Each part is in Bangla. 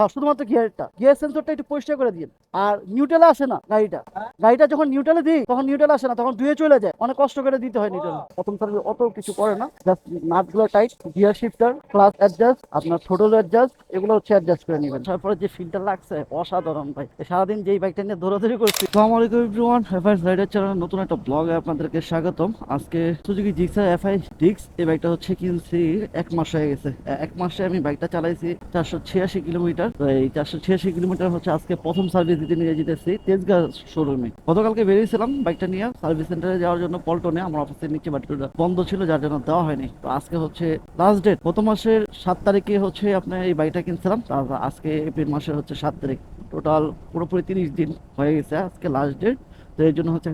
হ্যাঁ শুধুমাত্র গিয়ারটা। গিয়ার সেন্সরটা একটু পরিষ্কার করে দিন আর নিউট্রালে আসে না গাড়িটা। গাড়িটা যখন নিউট্রালে দিই তখন নিউট্রাল আসে না তখন দুয়ে চলে যায়। অনেক কষ্ট করে দিতে হয় নিউট্রাল। প্রথম সার্ভিস অত কিছু করে না just নাটগুলো tight gear shifter clutch adjust আপনার থ্রোটল অ্যাডজাস্ট এগুলো হচ্ছে অ্যাডজাস্ট করে নেবেন। তারপরে যে ফিল্টার লাগছে অসাধারণ ভাই। সারাদিন যেই বাইকটা নিয়ে দৌড়াদৌড়ি করছি। আসসালামু আলাইকুম এভরিওয়ান এফআই রাইডার চ্যানেল নতুন একটা ব্লগে আপনাদেরকে স্বাগতম। আজকে সুজুকি জিক্সার এফআই ডিক্স এই বাইকটা হচ্ছে কিনছি এক মাস হয়ে গেছে। এক মাসে আমি বাইকটা চালাইছি চারশো ছিয়াশি কিলোমিটার এই চারশো ছিয়াশি কিলোমিটার হচ্ছে আজকে প্রথম সার্ভিস দিতে নিয়ে যেতেছি তেজগাঁ শোরুমে গতকালকে বেরিয়েছিলাম বাইকটা নিয়ে সার্ভিস সেন্টারে যাওয়ার জন্য পল্টনে, আমার অফিসের নিচে বাট বন্ধ ছিল, যার জন্য দেওয়া হয়নি। তো আজকে হচ্ছে লাস্ট ডেট গত মাসের সাত তারিখে হচ্ছে আপনার এই বাইকটা কিনছিলাম তারপর আজকে এপ্রিল মাসের হচ্ছে সাত তারিখ। টোটাল পুরোপুরি তিরিশ দিন হয়ে গেছে আজকে লাস্ট ডেট তো এই জন্য হচ্ছে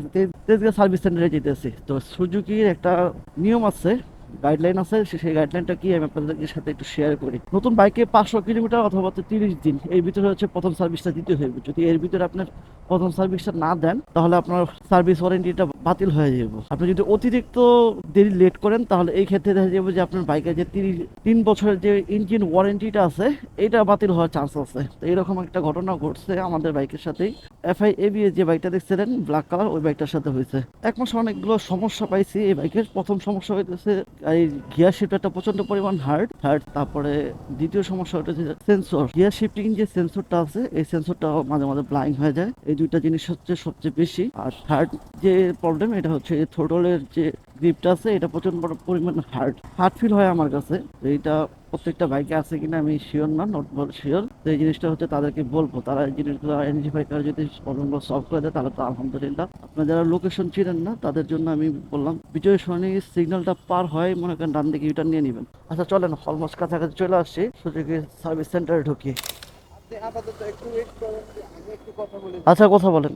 তেজগাঁ সার্ভিস সেন্টারে যেতেছি। তো সুজুকির একটা নিয়ম আছে গাইডলাইন আছে সেই গাইডলাইনটা কি আমি আপনাদের সাথে একটু শেয়ার করি। নতুন বাইকে পাঁচশো কিলোমিটার অথবা তিরিশ দিন, এর ভিতরে হচ্ছে প্রথম সার্ভিসটা দিতে হবে যদি এর ভিতরে আপনার প্রথম সার্ভিসটা না দেন, তাহলে আপনার সার্ভিস ওয়ারেন্টিটা বাতিল হয়ে যাবে। আপনি যদি অতিরিক্ত দেরি লেট করেন, তাহলে এই ক্ষেত্রে দেখা যাবে যে আপনার বাইকের যে তিন বছরের যে ইঞ্জিন ওয়ারেন্টিটা আছে এটা বাতিল হওয়ার চান্স আছে। তো এরকম একটা ঘটনা ঘটছে আমাদের বাইকের সাথেই। এফআই এবিএস যে বাইকটা দেখছিলেন ব্ল্যাক কালার ওই বাইকটার সাথে হয়েছে। এক মাসে অনেকগুলো সমস্যা পাইছি এই বাইকের। প্রথম সমস্যা হইতেছে, এই গিয়ার শিফটারটা প্রচণ্ড পরিমাণ হার্ড হার্ড তারপরে দ্বিতীয় সমস্যা হচ্ছে সেন্সর গিয়ার শিফটিং যে সেন্সরটা আছে, এই সেন্সরটা মাঝে মাঝে ব্লাইং হয়ে যায়। এই দুইটা জিনিস হচ্ছে সবচেয়ে বেশি। আর থার্ড যে প্রবলেম এটা হচ্ছে থ্রোটলের যে গ্রিপটা আছে এটা প্রচণ্ড বড় পরিমাণ হার্ড হার্ড ফিল হয় আমার কাছে। তো এইটা প্রত্যেকটা বাইকে আছে কিনা আমি শিওর না নট শিওর তো এই জিনিসটা হচ্ছে তাদেরকে বলব তারা এই জিনিসগুলো আইডেন্টিফাই করে যদি প্রবলেমগুলো সলভ করে দেয় তাহলে তো আলহামদুলিল্লাহ। আপনারা যারা লোকেশন চিনেন না তাদের জন্য আমি বললাম বিজয় সরণি সিগন্যালটা পার হয় মনে করেন ডান দিকে ইউটার নিয়ে নেবেন। আচ্ছা চলেন অলমোস্ট কাছাকাছি চলে আসছি। সুযোগে সার্ভিস সেন্টারে ঢুকি। আচ্ছা কথা বলেন।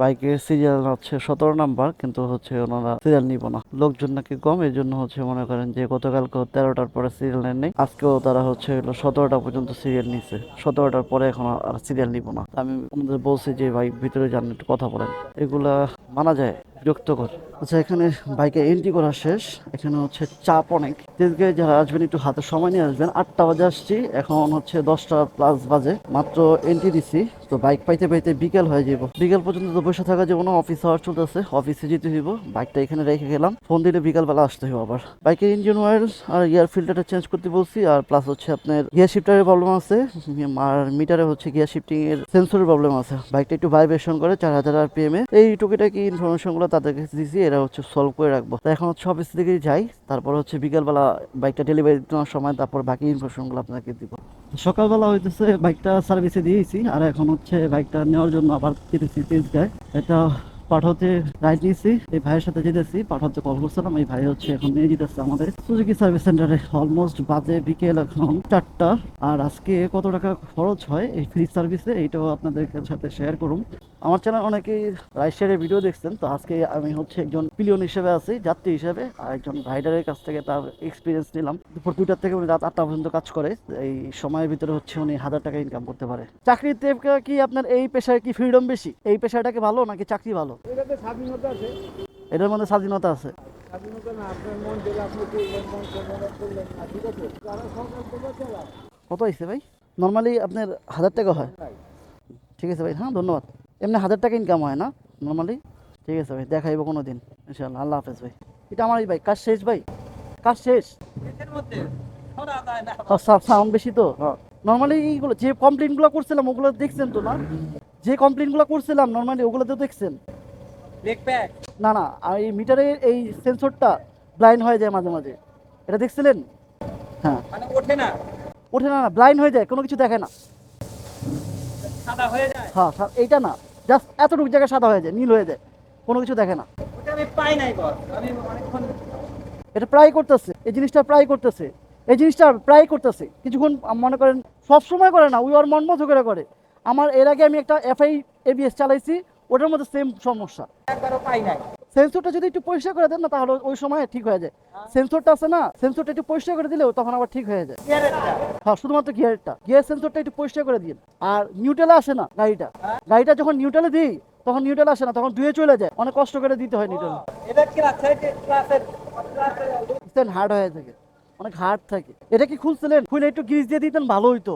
বাইকের সিরিয়াল হচ্ছে সতেরো নাম্বার, কিন্তু হচ্ছে ওনারা সিরিয়াল নিব না। লোকজন নাকি কম এই জন্য হচ্ছে মনে করেন যে গতকালকে তেরোটার পরে সিরিয়াল নেন নেই আজকেও তারা হচ্ছে সতেরোটা পর্যন্ত সিরিয়াল নিছে। সতেরোটার পরে এখন আর সিরিয়াল নিব না। আমি আমাদের বলছি যে ভাই, ভিতরে যান, একটু কথা বলেন। এগুলা মানা যায়। বিরক্তকর। আচ্ছা এখানে বাইকে এন্ট্রি করা শেষ। এখানে হচ্ছে চাপ অনেক। তেজগে যারা আসবেন, একটু হাতে সময় নিয়ে আসবেন। আটটা বাজে আসছি। এখন হচ্ছে দশটা প্লাস বাজে। মাত্র এন্ট্রি দিছি তো বাইক পাইতে পাইতে বিকেল হয়ে যাব বিকেল পর্যন্ত তো বসে থাকা যাব না অফিস আওয়ার চলতেছে। অফিসে যেতে হইব। বাইকটা এখানে রেখে গেলাম। ফোন দিলে বিকালবেলা আসতে হইব আবার। বাইকের ইঞ্জিন অয়েল আর ইয়ার ফিল্টারটা চেঞ্জ করতে বলছি। আর প্লাস হচ্ছে আপনার গিয়ার শিফটারের প্রবলেম আছে। আর মিটারে হচ্ছে গিয়ার শিফটিং এর সেন্সরের প্রবলেম আছে। বাইকটা একটু ভাইব্রেশন করে, চার হাজার আর পিএম এ। এই টুকিটাকি ইনফরমেশন গুলো কাছে দিয়েছি এরা হচ্ছে সলভ করে রাখব। তো এখন হচ্ছে অফিস থেকে যাই, তারপর হচ্ছে বিকালবেলা বাইকটা ডেলিভারি দেওয়ার সময়, তারপর বাকি ইনফরমেশনগুলো আপনাকে দিব। সকালবেলা হইতেছে বাইকটা সার্ভিসে দিয়েছি, আর এখন হচ্ছে বাইকটা নেওয়ার জন্য আবার যেতেছি তেজগায়। এটা পাঠাতে রাইড নিয়েছি এই ভাইয়ের সাথে যেতেছি, পাঠাতে কল করছিলাম, এই ভাই হচ্ছে এখন নিয়ে যেতেছে আমাদের। সুজুকি সার্ভিস সেন্টারে অলমোস্ট বাজে বিকেল এখন চারটা। আর আজকে কত টাকা খরচ হয় এই ফ্রি সার্ভিসে এইটাও আপনাদের সাথে শেয়ার করুন। আমার চ্যানেল অনেকেই রাইড শেয়ারের ভিডিও দেখছেন, তো আজকে আমি হচ্ছে একজন পিলিয়ন হিসেবে আছি, যাত্রী হিসেবে, আর একজন রাইডারের কাছ থেকে তার এক্সপিরিয়েন্স নিলাম। দুপুর দুইটার থেকে উনি রাত আটটা পর্যন্ত কাজ করে, এই সময়ের ভিতরে হচ্ছে উনি হাজার টাকা ইনকাম করতে পারে। চাকরির থেকে কি আপনার এই পেশায় কি ফ্রিডম বেশি? এই পেশাটাকে ভালো নাকি চাকরি ভালো? এটাতে স্বাধীনতা আছে? এটার মধ্যে স্বাধীনতা আছে। কত হয়েছে ভাই? নর্মালি আপনার হাজার টাকা হয়। ঠিক আছে ভাই হ্যাঁ ধন্যবাদ। এমনি হাজার টাকা ইনকাম হয় না নর্মালি ঠিক আছে ভাই দেখাইবো কোনো দিন ইনশাল্লাহ আল্লাহ হাফেজ ভাই। এটা আমারই ভাই কাজ শেষ ভাই। কাজ শেষ। সাউন্ড বেশি তো। নর্মালি এইগুলো যে কমপ্লেনগুলো করছিলাম ওগুলো দেখছেন তো না? যে কমপ্লেনগুলো করছিলাম নর্মালি ওগুলো তো দেখছেন। না না আর এই মিটারের এই সেন্সরটা ব্লাইন্ড হয়ে যায় মাঝে মাঝে। এটা দেখছিলেন? হ্যাঁ। মানে ওঠে না? ওঠে না না ব্লাইন্ড হয়ে যায় কোনো কিছু দেখে না। সাদা হয়ে যায়? হ্যাঁ এইটা না জাস্ট এতটুকু জায়গায় সাদা হয়ে যায় নীল হয়ে যায় কোনো কিছু দেখে না। ওটা আমি পাই নাই আমি অনেকক্ষণ এটা প্রায় করতেছে এই জিনিসটা প্রায় করতেছে এই জিনিসটা প্রায় করতেছে। কিছুক্ষণ মনে করেন সব সময় করে না উই আর মন মতো করে করে। আমার এর আগে আমি একটা এফআই এবিএস চালাইছি ওটার মধ্যে সেম সমস্যা। একবারও পাই নাই। সেন্সরটা যদি একটু পরিষ্কার করে দেন না তাহলে ওই সময় ঠিক হয়ে যায়। সেন্সরটা আছে না সেন্সরটা একটু পরিষ্কার করে দিলেও তখন আবার ঠিক হয়ে যায়। হ্যাঁ শুধুমাত্র গিয়ারটা গিয়ার সেন্সরটা একটু পরিষ্কার করে দিন আর নিউট্রালে আসে না গাড়িটা। গাড়িটা যখন নিউট্রালে দিই তখন নিউট্রাল আসে না তখন ধুয়ে চলে যায়। অনেক কষ্ট করে দিতে হয় নিউট্রাল হার্ড হয়ে থাকে। অনেক হার্ড থাকে। এটা কি খুলছিলেন? খুলে একটু গ্রিজ দিয়ে দিতেন ভালো হইতো।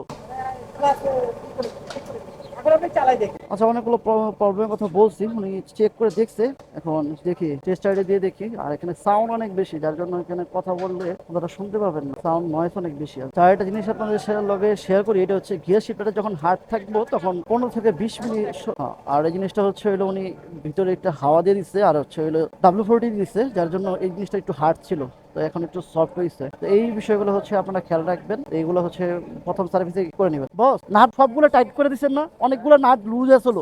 আপনি চালাই দেখেন আচ্ছা অনেকগুলো প্রবলেমের কথা বলছি। উনি চেক করে দেখছে। এখন দেখি টেস্ট আইডি দিয়ে দেখি। আর এখানে সাউন্ড অনেক বেশি যার জন্য এখানে কথা বললে আপনারা শুনতে পাবেন না। সাউন্ড নয়েস অনেক বেশি আছে। আর একটা জিনিস আপনাদের শেয়ার লগে শেয়ার করি এটা হচ্ছে গিয়ার শিফটারে যখন হার্ড থাকব তখন পনেরো থেকে বিশ মিনিট হ্যাঁ, আর এই জিনিসটা হচ্ছে হলো উনি ভিতরে একটা হাওয়া দিয়ে দিচ্ছে আর হচ্ছে হলো ডাব্লু ফোরটি দিচ্ছে যার জন্য এই জিনিসটা একটু হার্ড ছিল। তো এখন একটু সফট হয়েছে তো এই বিষয়গুলো হচ্ছে আপনারা খেয়াল রাখবেন। এইগুলো হচ্ছে প্রথম সার্ভিসে করে নেবেন। বস, নাট সবগুলো টাইট করে দিচ্ছেন না? অনেকগুলো নাট লুজ আসলো।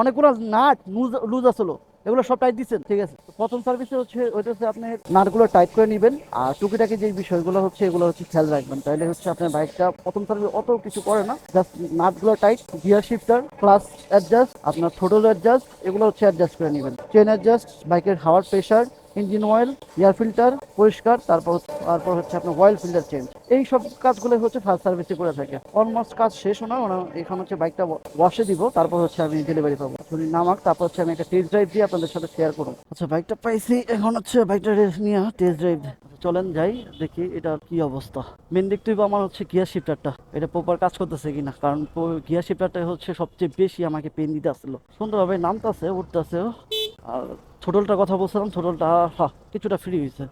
অনেকগুলো নাট লুজ লুজ আসলো। এগুলো সব টাইট দিচ্ছেন ঠিক আছে। প্রথম সার্ভিসে হচ্ছে, ওইটা হচ্ছে আপনি নাটগুলো টাইট করে নেবেন। আর টুকিটাকি যে বিষয়গুলো হচ্ছে, এগুলো হচ্ছে খেয়াল রাখবেন। তাহলে হচ্ছে আপনার বাইকটা প্রথম সার্ভিস অত কিছু করে না। Just নাটগুলো tight gear shifter clutch adjust আপনার থোটল অ্যাডজাস্ট এগুলো হচ্ছে অ্যাডজাস্ট করে নেবেন। চেন অ্যাডজাস্ট বাইকের হাওয়ার pressure engine oil air filter পরিষ্কার, তারপর তারপর হচ্ছে আপনার অয়েল ফিল্টার চেঞ্জ এই সব কাজগুলো হচ্ছে ফার্স্ট সার্ভিসে করে থাকে। অলমোস্ট কাজ শেষ না ওরা এখন হচ্ছে বাইকটা ওয়াশে দিব, তারপর হচ্ছে আমি ডেলিভারি পাবো। শুনি নামাক তারপর হচ্ছে আমি একটা টেস্ট ড্রাইভ দিয়ে আপনাদের সাথে শেয়ার করব। আচ্ছা বাইকটা পাইছি, এখন হচ্ছে বাইকটা রেস্ট নিয়ে টেস্ট ড্রাইভ চলেন যাই, দেখি এটা কি অবস্থা। মেন দেখতে হইবো আমার হচ্ছে গিয়ার শিফটারটা এটা প্রপার কাজ করতেছে কিনা? কারণ গিয়ার শিফটারটা হচ্ছে সবচেয়ে বেশি আমাকে পেন দিতে আসছিল সুন্দরভাবে নামতাছে, উঠতেছে। আর ছোটলটার কথা বলছিলাম, ছোটলটা কিছুটা ফ্রি হয়েছে।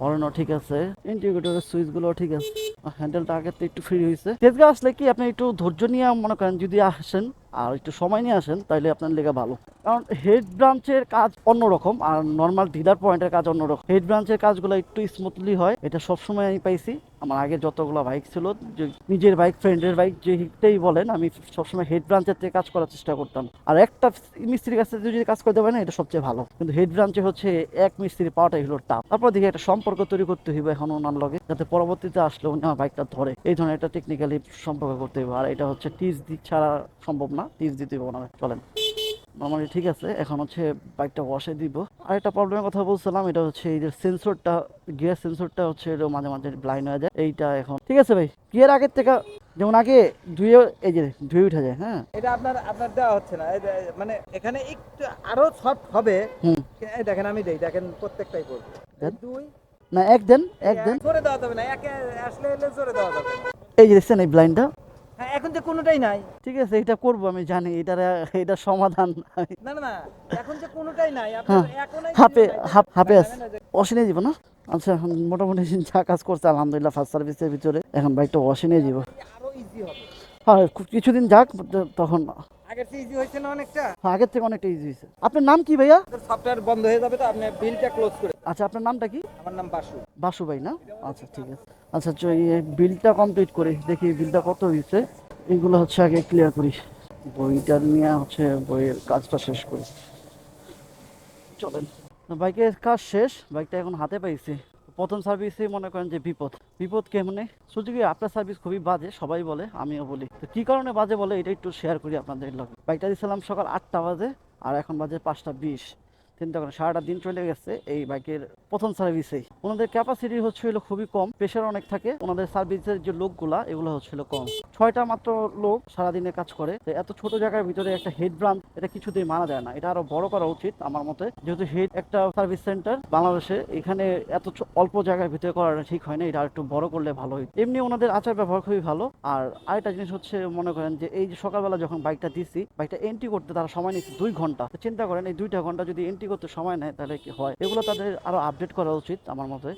হর্নও ঠিক আছে। ইন্ডিকেটরের সুইচগুলো ঠিক আছে। হ্যান্ডেলটা আগের তো একটু ফ্রি হয়েছে তেজগাঁও আসলে কি আপনি একটু ধৈর্য নিয়ে মনে করেন, যদি আসেন আর একটু সময় নিয়ে আসেন তাহলে আপনার লেগে ভালো। কারণ হেড ব্রাঞ্চের কাজ অন্যরকম, আর নর্মাল ডিলার পয়েন্টের কাজ অন্যরকম। হেড ব্রাঞ্চের কাজগুলো একটু স্মুথলি হয়, এটা সবসময় আমি পাইছি। আমার আগে যতগুলো বাইক ছিল, যে নিজের বাইক ফ্রেন্ডের বাইক যেটাই বলেন, আমি সবসময় হেড ব্রাঞ্চের থেকে কাজ করার চেষ্টা করতাম। আর একটা মিস্ত্রির কাছে যদি কাজ করতে পারে না এটা সবচেয়ে ভালো। কিন্তু হেড ব্রাঞ্চে হচ্ছে এক মিস্ত্রি পাওয়াটাই হলো টাপ তারপর দেখি একটা সম্পর্ক তৈরি করতে হইবে এখন ওনার লগে, যাতে পরবর্তীতে আসলে উনি আমার বাইকটা ধরে। এই ধরনের একটা টেকনিক্যালি সম্পর্ক করতে হইবে। আর এটা হচ্ছে দি ছাড়া সম্ভব না। টিস দিতে ওনার চলেন। নর্মালি ঠিক আছে এখন হচ্ছে বাইকটা ওয়াশে দিব। আর একটা প্রবলেমের কথা বলছিলাম এটা হচ্ছে এই যে সেন্সরটা গিয়ার সেন্সরটা হচ্ছে এটা মাঝে মাঝে ব্লাইন্ড হয়ে যায়। এইটা এখন ঠিক আছে ভাই গিয়ার আগের থেকে যেমন আগে ধুয়ে এই যে ধুয়ে উঠে যায় হ্যাঁ? এটা আপনার আপনার দেওয়া হচ্ছে না মানে এখানে একটু আরও সফট হবে। এই দেখেন আমি দেই দেখেন প্রত্যেকটাই করব দুই। না এক দেন এক দেন। জোরে দেওয়া যাবে না একে আসলে এলে জোরে দেওয়া যাবে। এই যে দেখছেন এই ব্লাইন্ডটা হ্যাঁ এখন যে কোনোটাই নাই। ঠিক আছে এটা করব আমি জানি এটার এটা সমাধান না না না এখন যে কোনোটাই নাই হ্যাঁ, হাপে হাফে দেখেন। আছে। এই যে- ওয়াশে নিয়ে যাব না? আচ্ছা এখন মোটামুটি যা কাজ করছে আলহামদুলিল্লাহ ফার্স্ট সার্ভিসের ভিতরে। এখন বাইকটা ওয়াশে যাব। হ্যাঁ কিছুদিন যাক তখন আগের চেয়ে ইজি হয়েছে না অনেকটা? হ্যাঁ, আগের থেকে অনেকটা ইজি হয়েছে। আপনার নাম কি ভাইয়া? সফটওয়্যার বন্ধ হয়ে যাবে তো আপনি বিলটা ক্লোজ করে আচ্ছা আপনার নামটা কি? আমার নাম বাসু। বাসু ভাই না? আচ্ছা ঠিক আছে। আচ্ছা বিলটা কমপ্লিট করি দেখি বিলটা কত হয়েছে। এগুলো হচ্ছে আগে ক্লিয়ার করি। বইটা নিয়ে হচ্ছে বইয়ের কাজটা শেষ করি। চলেন। বাইকের কাজ শেষ বাইকটা এখন হাতে পাইছি। প্রথম সার্ভিসে মনে করেন যে বিপদ। বিপদ কেমনে সুযোগে আপনার সার্ভিস খুবই বাজে, সবাই বলে, আমিও বলি। তো কি কারণে বাজে বলে? এটা একটু শেয়ার করি আপনাদের লগে। বাইকটা দিয়েছিলাম সকাল আটটা বাজে, আর এখন বাজে পাঁচটা বিশ। চিন্তা করেন সারাটা দিন চলে গেছে এই বাইকের প্রথম সার্ভিসেই। ওনাদের ক্যাপাসিটি হচ্ছে হলো খুবই কম প্রেশার অনেক থাকে। ওনাদের সার্ভিসের যে লোকগুলা, এগুলো হচ্ছিল কম। ছয়টা মাত্র লোক সারাদিনে কাজ করে। এত ছোট জায়গার ভিতরে একটা হেড ব্রাঞ্চ এটা কিছুতেই মানা যায় না। এটা আরও বড় করা উচিত আমার মতে। যেহেতু হেড একটা সার্ভিস সেন্টার বাংলাদেশে, এখানে এত অল্প জায়গার ভিতরে করাটা ঠিক হয় না। এটা আর একটু বড় করলে ভালো হয়। এমনি ওনাদের আচার ব্যবহার খুবই ভালো। আর আরেকটা জিনিস হচ্ছে, মনে করেন যে এই যে সকালবেলা যখন বাইকটা দিছি, বাইকটা এন্ট্রি করতে তারা সময় নিচ্ছে দুই ঘণ্টা। চিন্তা করেন, এই দুইটা ঘণ্টা যদি এন্ট্রি করতে সময় নেয়, তাহলে কি হয়? এগুলো তাদের আরও আপডেট করা উচিত আমার মতে।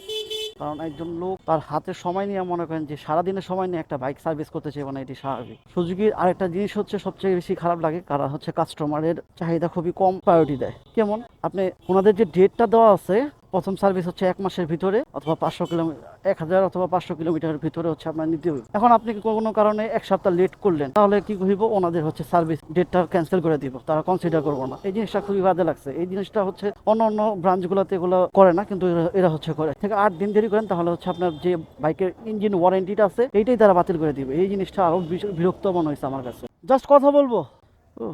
কারণ একজন লোক তার হাতে সময় নিয়ে মনে করেন যে সারাদিনের সময় নিয়ে একটা বাইক সার্ভিস করতে চাই মানে এটি স্বাভাবিক। সুযোগের আরেকটা জিনিস হচ্ছে সবচেয়ে বেশি খারাপ লাগে কারণ হচ্ছে কাস্টমারের চাহিদা খুবই কম প্রায়োরিটি দেয়। কেমন? আপনি ওনাদের যে ডেটটা দেওয়া আছে প্রথম সার্ভিস হচ্ছে এক মাসের ভিতরে, অথবা পাঁচশো কিলোমিটার এক হাজার অথবা পাঁচশো কিলোমিটারের ভিতরে হচ্ছে আপনার নিতে হবে এখন আপনি কোনো কারণে এক সপ্তাহ লেট করলেন, তাহলে কি হইব? ওনাদের হচ্ছে সার্ভিস ডেটটা ক্যান্সেল করে দিব, তারা কনসিডার করব না। এই জিনিসটা খুবই বাজে লাগছে। এই জিনিসটা হচ্ছে অন্য অন্য ব্রাঞ্চগুলোতে এগুলো করে না, কিন্তু এরা- হচ্ছে করে। থেকে আট দিন দেরি করেন, তাহলে হচ্ছে আপনার যে বাইকের ইঞ্জিন ওয়ারেন্টিটা আছে, এইটাই তারা বাতিল করে দিবে। এই জিনিসটা আরও বিশ- বিরক্ত মনে হয়েছে আমার কাছে। জাস্ট কথা বলব? ও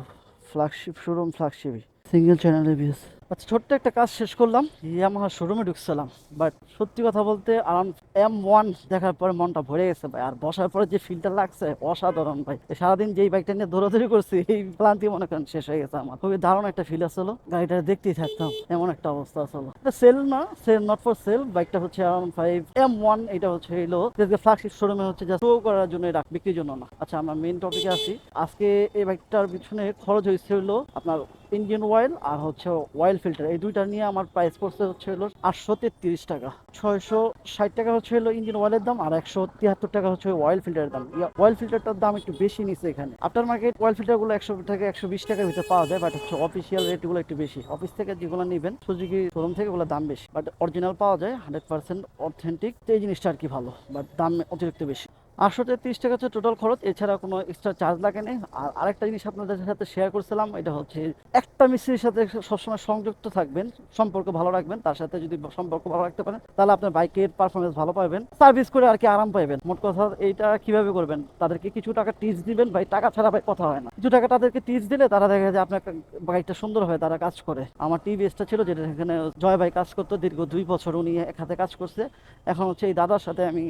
ফ্ল্যাগশিপ শোরুম ফ্ল্যাগশিপই সিঙ্গেল চ্যানেল রিভিউস আচ্ছা ছোট্ট একটা কাজ শেষ করলাম। ইয়ামাহা শোরুমে ঢুকছিলাম বাট সত্যি কথা বলতে আরাম এম ওয়ান দেখার পরে মনটা ভরে গেছে ভাই। আর বসার পরে যে ফিলটা লাগছে, অসাধারণ ভাই। সারাদিন যেই বাইকটা নিয়ে দৌড়াদৌড়ি করছি, এই ক্লান্তি মনে করেন শেষ হয়ে গেছে আমার। খুবই দারুণ একটা ফিল আসলো। গাড়িটা দেখতেই থাকতাম, এমন একটা অবস্থা আসলো। সেল না সেল নট ফর সেল বাইকটা হচ্ছে আরাউন্ড ফাইভ এম ওয়ান এটা হচ্ছে হলো ফ্ল্যাগশিপ শোরুমে হচ্ছে যা শো করার জন্য রাখ বিক্রির জন্য না। আচ্ছা আমরা মেইন টপিকে আসি আজকে এই বাইকটার পিছনে খরচ হয়েছে হলো আপনার ইঞ্জিন অয়েল আর হচ্ছে অয়েল ফিল্টার এই দুইটা নিয়ে আমার প্রাইস পড়ছে হচ্ছে হলো আটশো তেত্রিশ টাকা। ছয়শো ষাট টাকা হচ্ছে হলো ইঞ্জিন অয়েলের দাম আর একশো তিয়াত্তর টাকা হচ্ছে অয়েল ফিল্টারের দাম। অয়েল ফিল্টারটার দাম একটু বেশি নিচ্ছে এখানে। আফটার মার্কেট অয়েল ফিল্টারগুলো একশো থেকে একশো বিশ টাকার ভিতরে পাওয়া যায় বাট হচ্ছে অফিসিয়াল রেটগুলো একটু বেশি। অফিস থেকে যেগুলো নেবেন সুজুকি শোরুম থেকে ওগুলো দাম বেশি। বাট অরিজিনাল পাওয়া যায় হান্ড্রেড পার্সেন্ট অথেন্টিক এই জিনিসটা আর কি ভালো বাট দাম অতিরিক্ত বেশি। আটশো তেত্রিশ টাকা হচ্ছে টোটাল খরচ এছাড়া কোনো এক্সট্রা চার্জ লাগে না আর আরেকটা জিনিস আপনাদের সাথে শেয়ার করছিলাম, এটা হচ্ছে একটা মিস্ত্রির সাথে সবসময় সংযুক্ত থাকবেন, সম্পর্ক ভালো রাখবেন, তার সাথে যদি সম্পর্ক ভালো রাখতে পারেন, তাহলে আপনার বাইকের পারফরমেন্স ভালো পাবেন সার্ভিস করে আর কি আরাম পাবেন মোট কথা এইটা কীভাবে করবেন, তাদেরকে কিছু টাকা টিপস দিবেন, ভাই টাকা ছাড়া ভাই কথা হয় না। কিছু টাকা তাদেরকে টিপস দিলে তারা দেখা যায় আপনার বাইকটা সুন্দর হয়, তারা কাজ করে। আমার টিভিএসটা ছিল যেটা এখানে জয় ভাই কাজ করতো, দীর্ঘ দুই বছর উনি এক হাতে কাজ করছে। এখন হচ্ছে এই দাদার সাথে আমি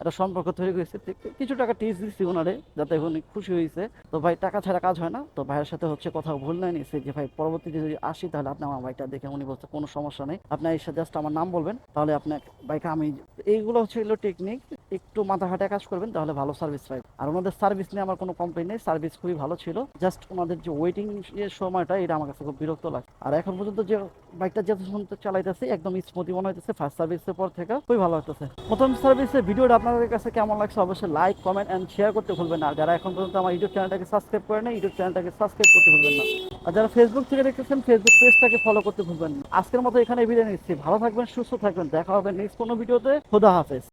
একটা সম্পর্ক তৈরি করেছে। কিছু টাকা টিপস দিচ্ছি ওনারে, যাতে উনি খুশি হয়েছে তো ভাই, টাকা ছাড়া কাজ হয় না। তো ভাইয়ের সাথে হচ্ছে কথা ভুল নাই নিয়েছে যে, ভাই, পরবর্তীতে যদি আসি, তাহলে আপনি আমার বাইকটা দেখে উনি বলছে, কোনো সমস্যা নেই। আপনি এসে জাস্ট আমার নাম বলবেন, তাহলে আপনার বাইকে আমি এইগুলো হচ্ছে এগুলো টেকনিক একটু মাথা হাঁটে কাজ করবেন, তাহলে ভালো সার্ভিস পাবেন। আর ওনাদের সার্ভিস নিয়ে আমার কোনো কমপ্লেন নেই সার্ভিস খুবই ভালো ছিল। জাস্ট ওনাদের যে ওয়েটিং এর সময়টা, এটা আমার কাছে খুব বিরক্ত লাগে। আর এখন পর্যন্ত যে বাইকটা যত চালাইতেছে, একদম স্মুথি মনে হইতেছে ফার্স্ট সার্ভিসের পর থেকে খুবই ভালো লাগতেছে প্রথম সার্ভিসের ভিডিওটা আপনাদের কাছে কেমন লাগছে অবশ্যই লাইক কমেন্ট অ্যান্ড শেয়ার করতে ভুলবেন না। যারা এখন পর্যন্ত আমার ইউটিউব চ্যানেলটাকে সাবস্ক্রাইব করে না ইউটিউব চ্যানেলটাকে সাবস্ক্রাইব করতে ভুলবেন না। আর যারা ফেসবুক থেকে দেখতেছেন ফেসবুক পেজটাকে ফলো করতে ভুলবেন না। আজকের মতো এখানে বিদায় নিচ্ছি। ভালো থাকবেন, সুস্থ থাকবেন। দেখা হবে নেক্সট কোনো ভিডিওতে। খোদা হাফেজ।